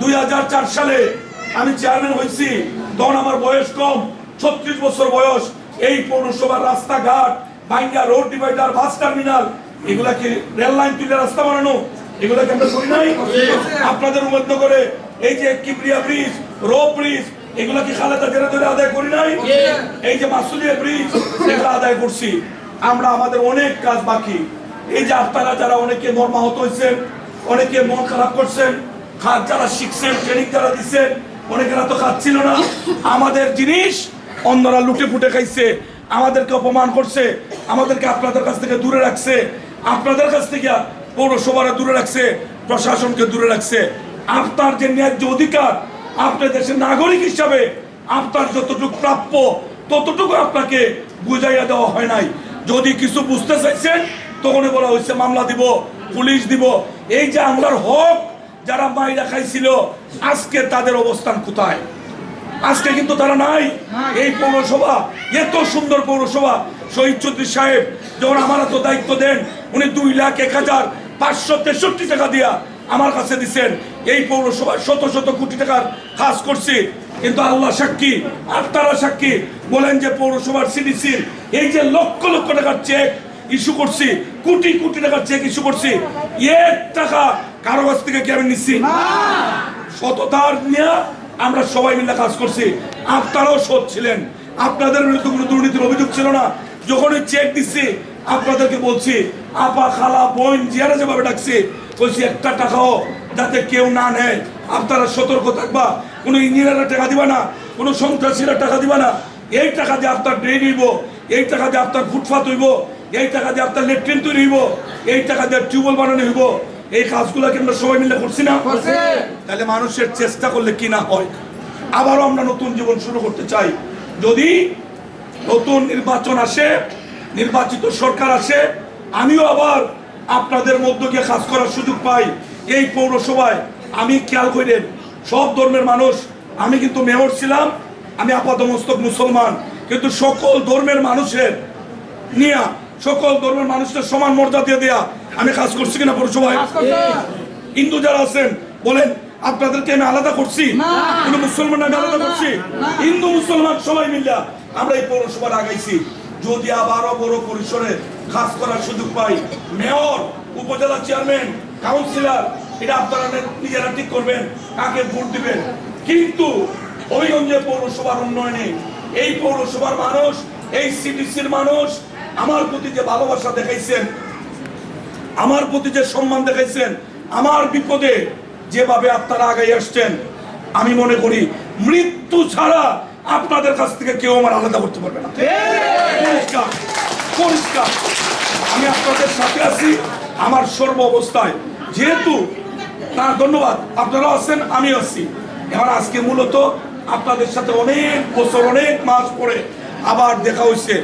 দুই হাজার চার সালে আমি চেয়ারম্যান হয়েছি। তখন আমার বয়স কম, ছত্রিশ বছর বয়স। এই পৌরসভার রাস্তাঘাট ভাঙ্গা রোড ডিভাইডার, বাস টার্মিনাল এগুলা কি রেল লাইন তুলে রাস্তা বানানো এগুলা কি আমরা করি নাই? আপনাদের উমেদনগরে এই যে কিবরিয়া ব্রিজ রো ব্রিজ এগুলা কি খালেদা জেরা ধরে আদায় করি নাই? এই যে মাসুলিয়া ব্রিজ এগুলো আদায় করছি। আমরা আমাদের অনেক কাজ বাকি। এই যে আপনারা যারা অনেকে মর্মাহত হয়েছেন, অনেকে মন খারাপ করছেন কাজ যারা শিখছেন ট্রেনিং যারা দিচ্ছেন অনেকেরা তো খাচ্ছিল না। আমাদের জিনিস অন্যরা লুটে ফুটে খাইছে। আমাদেরকে অপমান করছে। আমাদেরকে আপনাদের কাছ থেকে দূরে রাখছে। আপনাদের কাছ থেকে পৌরসভারা দূরে রাখছে। প্রশাসনকে দূরে রাখছে। আপনার যে ন্যায্য অধিকার আপনার দেশের নাগরিক হিসাবে আপনার যতটুকু প্রাপ্য, ততটুকু আপনাকে বুঝাইয়া দেওয়া হয় নাই। যদি কিছু বুঝতে চাইছেন, তখনই বলা হয়েছে, মামলা দিব, পুলিশ দিব। এই যে আমরার হক যারা মাইরা খাইছিল, আজকে তাদের অবস্থান কোথায়? আজকে কিন্তু তারা নাই। এই পৌরসভা, এত সুন্দর পৌরসভা, শহীদ চৌধুরী সাহেব যখন আমার তো দায়িত্ব দেন, উনি দুই লাখ এক হাজার পাঁচশো তেষট্টি টাকা দিয়া আমার কাছে দিচ্ছেন এই পৌরসভায় শত শত কোটি টাকার কাজ করছি। কিন্তু আল্লাহ সাক্ষী, আর আপনারা সাক্ষী, বলেন যে পৌরসভার সিডিসির এই যে লক্ষ লক্ষ টাকার চেক ইস্যু করছি, কোটি কোটি টাকার চেক ইস্যু করছি। এক টাকা কারও কাছ থেকে কি আমি নিচ্ছি? সততার নিয়ে আমরা সবাই মিলে কাজ করছি। আপনারাও সৎ ছিলেন। আপনাদের বিরুদ্ধে কোনো দুর্নীতির অভিযোগ ছিল না। যখনই চেক দিচ্ছি আপনাদেরকে বলছি আপা খালা বোন জিয়ারা যেভাবে ডাকছি বলছি একটা টাকাও যাতে কেউ না নেয়। আপনারা সতর্ক থাকবা। কোনো ইঞ্জিনিয়াররা টাকা দিবা না কোনো সন্ত্রাসীরা টাকা দিবা না। এই টাকা দিয়ে আপনার ড্রেন হইব এই টাকা দিয়ে আপনার ফুটপাথ হইব এই টাকা দিয়ে আপনার লেট্রিন তৈরি হইব এই টাকা দিয়ে টিউবওয়েল বানানো হইব। এই কাজগুলো কি আমরা সবাই মিলে করছি না? তাহলে মানুষের চেষ্টা করলে কি না হয়? আবারও আমরা নতুন জীবন শুরু করতে চাই। যদি নতুন নির্বাচন আসে নির্বাচিত সরকার আসে আমিও আবার আপনাদের মধ্য দিয়ে কাজ করার সুযোগ পাই। এই পৌরসভায় আমি খেয়াল করেন সব ধর্মের মানুষ আমি কিন্তু মেয়র ছিলাম আমি আপাতমস্তক মুসলমান। কিন্তু সকল ধর্মের মানুষের নিয়া সকল ধর্মের মানুষের সমান মর্যাদা দেয়া আমি কাজ করছি কিনা পৌরসভায় হিন্দু যারা আছেন বলেন আপনাদেরকে আমি আলাদা করছি? কোন মুসলমান আমি আলাদা করছি? হিন্দু মুসলমান সবাই মিলে আমরা এই পৌরসভার আগাইছি। যদি আবারও বড় পরিসরে কাজ করার সুযোগ পাই মেয়র উপজেলা চেয়ারম্যান কাউন্সিলর এটা আপনারা নিজেরা ঠিক করবেন কাকে ভোট দিবেন। কিন্তু হবিগঞ্জে পৌরসভার উন্নয়নে এই পৌরসভার মানুষ এই সিটিসির মানুষ আমার প্রতি যে ভালোবাসা দেখাইছেন আমার প্রতি যে সম্মান দেখাইছেন, আমার বিপদে যেভাবে আপনারা আগে আসছেন, আমি মনে করি মৃত্যু ছাড়া আপনাদের কাছ থেকে কেউ আমার আলাদা করতে পারবে না। পরিষ্কার আমি আপনাদের সাথে আছি, আমার সর্ব অবস্থায়। যেহেতু, না, ধন্যবাদ। আপনারাও আছেন আমি আছি। এবার আজকে মূলত আপনাদের সাথে অনেক বছর, অনেক মাস পরে আবার দেখা হয়েছে।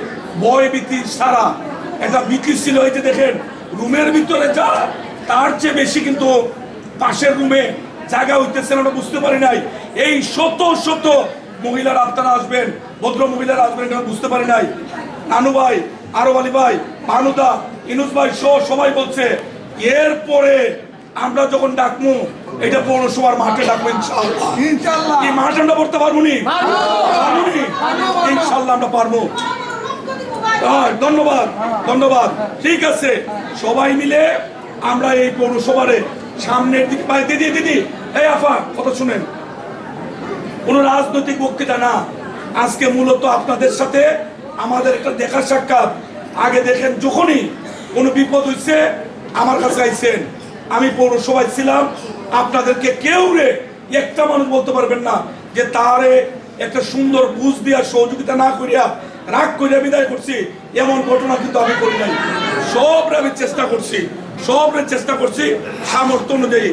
বয় ভীতি সারা একটা ভীতি ছিল, এই যে দেখেন রুমের ভিতরে যা তার চেয়ে বেশি কিন্তু পাশের রুমে জায়গা হইতেছে না বুঝতে পারি নাই। এই শত শত মহিলারা আপনারা আসবেন ভদ্র মহিলারা আসবেন এটা বুঝতে পারি নাই। নানু ভাই আরও আলী ভাই ভানুদা ইনুস ভাই সহ সবাই বলছে এরপরে আমরা যখন ডাকমু এটা পৌরসভার মাঠে ডাকবো ইনশাআল্লাহ। ইনশাআল্লাহ। এই মাঠে আমরা পড়তে পারব নি? পারব। নি? ইনশাআল্লাহ আমরা পারব। ধন্যবাদ। ধন্যবাদ। ঠিক আছে। সবাই মিলে আমরা এই সামনের দিকে দিদি এই আফা, কথা শুনেন। রাজনৈতিক বক্তৃতা না। আজকে মূলত আপনাদের সাথে আমাদের একটা দেখা সাক্ষাৎ। আগে দেখেন, যখনই কোনো বিপদ হইছে, আমার কাছে আইছেন। আমি পৌরসভায় ছিলাম। আপনাদেরকে কেউ রে একটা মানুষ বলতে পারবেন না যে তারে একটা সুন্দর বুঝ দিয়া, সহযোগিতা না করিয়া রাগ করিয়া বিদায় করছি এমন ঘটনা কিন্তু আমি করি নাই। সবরে আমি চেষ্টা করছি সবরে চেষ্টা করছি সামর্থ্য অনুযায়ী।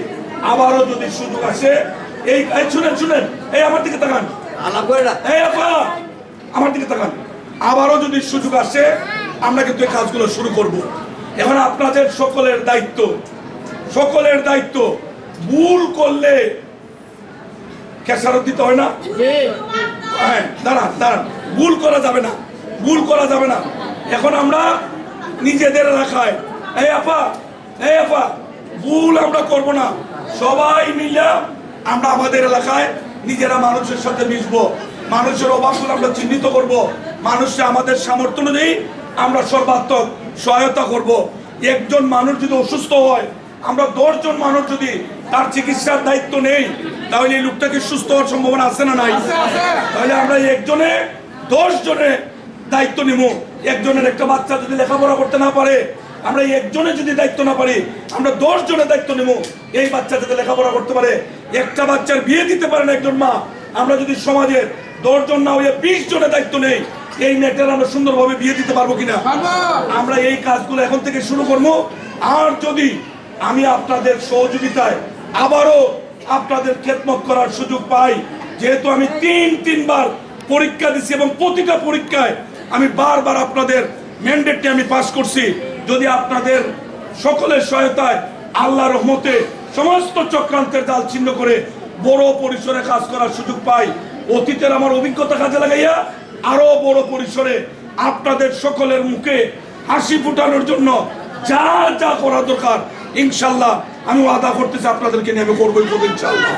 আবারও যদি সুযোগ আসে এই শুনেন শুনেন এই আমার দিকে তাকান। করে এই আপা আমার দিকে তাকান। আবারও যদি সুযোগ আসে আমরা কিন্তু এই কাজগুলো শুরু করব। এখন আপনাদের সকলের দায়িত্ব সকলের দায়িত্ব ভুল করলে খেসারত দিতে হয় না? হ্যাঁ দাঁড়ান দাঁড়ান। ভুল করা যাবে না ভুল করা যাবে না। এখন আমরা নিজেদের এলাকায় এই আপা এই আপা ভুল আমরা করব না। সবাই মিলে আমরা আমাদের এলাকায় নিজেরা মানুষের সাথে মিশবো। মানুষের অভাবগুলো আমরা চিহ্নিত করব। মানুষকে আমাদের সামর্থ্য অনুযায়ী আমরা সর্বাত্মক সহায়তা করব। একজন মানুষ যদি অসুস্থ হয় আমরা দশজন মানুষ যদি তার চিকিৎসার দায়িত্ব নেই তাহলে এই লোকটাকে সুস্থ হওয়ার সম্ভাবনা আছে না নাই? তাহলে আমরা একজনে দশ জনে দায়িত্ব নিব একজনের একটা বাচ্চা যদি লেখাপড়া করতে না পারে, আমরা একজনে যদি দায়িত্ব না পারি, আমরা দশ জনের দায়িত্ব নেব এই বাচ্চা যাতে লেখাপড়া করতে পারে, একটা বাচ্চার বিয়ে দিতে পারে না একজন মা। আমরা যদি সমাজের দশ জন না হয়ে বিশ জনের দায়িত্ব নেই, এই মেয়েটার আমরা সুন্দরভাবে বিয়ে দিতে পারব কিনা? আমরা এই কাজগুলো এখন থেকে শুরু করব। আর যদি আমি আপনাদের সহযোগিতায় আবারও আপনাদের খেদমত করার সুযোগ পাই, যেহেতু আমি তিন তিনবার পরীক্ষা দিছি এবং প্রতিটা পরীক্ষায় আমি বারবার আপনাদের ম্যান্ডেটটি আমি পাস করছি। যদি আপনাদের সকলের সহায়তায় আল্লাহ রহমতে সমস্ত চক্রান্তের জাল ছিন্ন করে বড় পরিসরে কাজ করার সুযোগ পাই, অতীতের আমার অভিজ্ঞতা কাজে লাগাইয়া আরও বড় পরিসরে আপনাদের সকলের মুখে হাসি ফুটানোর জন্য যা যা করা দরকার, ইনশাল্লাহ আমি আদা করতেছি আপনাদেরকে নিয়ে আমি করব ইনশাল্লাহ।